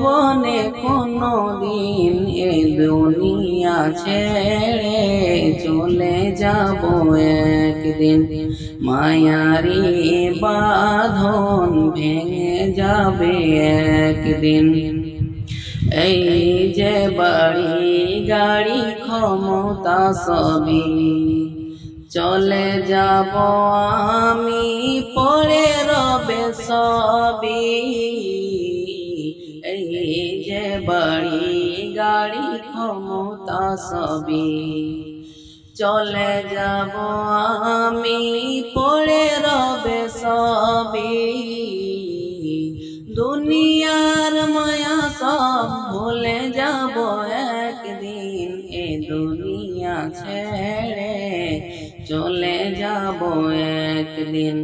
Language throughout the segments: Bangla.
ভুবনে কোনো দিন এ দুনিয়া ছেড়ে চলে যাব একদিন। মায়ারি বাঁধন ভেঙে যাবে একদিন। এই যে বাড়ি গাড়ি ক্ষমতা সবই চলে যাব আমি, পড়ে রবে যে বাড়ি, গাড়ি ক্ষমতা সবই। চলে যাব আমি, পড়ে রবে সবে দুনিয়ার মায়া সব ভুলে যাব একদিন, এ দুনিয়া ছেড়ে চলে যাব একদিন।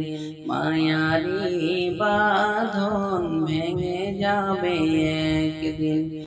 মায়ারি বাঁধন ভেঙে যাবে একদিন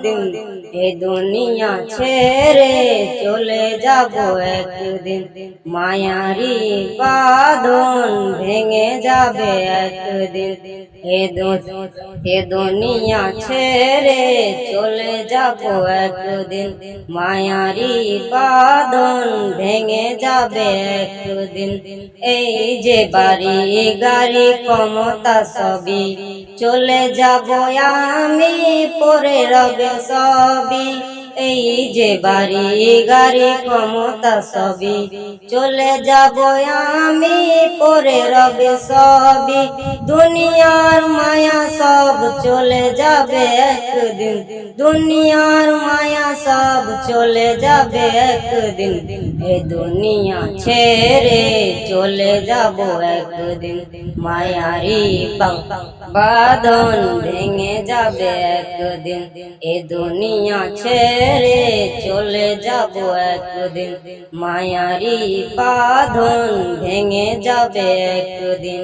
কোনোদিন এ দুনিয়া ছেড়ে চলে যাব একদিন। মায়ারি বাঁধন ভেঙে যাবে একদিন। এ দুনিয়া ছেড়ে চলে যাব একদিন। মায়ারি বাঁধন ভেঙে যাবে একদিন। এই যে বাড়ি গাড়ি ক্ষমতা সবই, চলে যাব আমি পরে রবে সবই এই যে বাড়ি গাড়ি ক্ষমতা সবই, চলে যাব আমি পরে রবে সবই। দুনিয়ার মায়া সব চলে যাবে একদিন, দুনিয়ার মায়া সব চলে যাবে একদিন। এ দুনিয়া ছেড়ে চলে যাব একদিন, মায়ারি বাদন ভেঙে যাবে একদিন। এ দুনিয়া ছেড়ে চলে যাব একদিন। মায়ারি বাঁধন ভেঙে যাবে একদিন।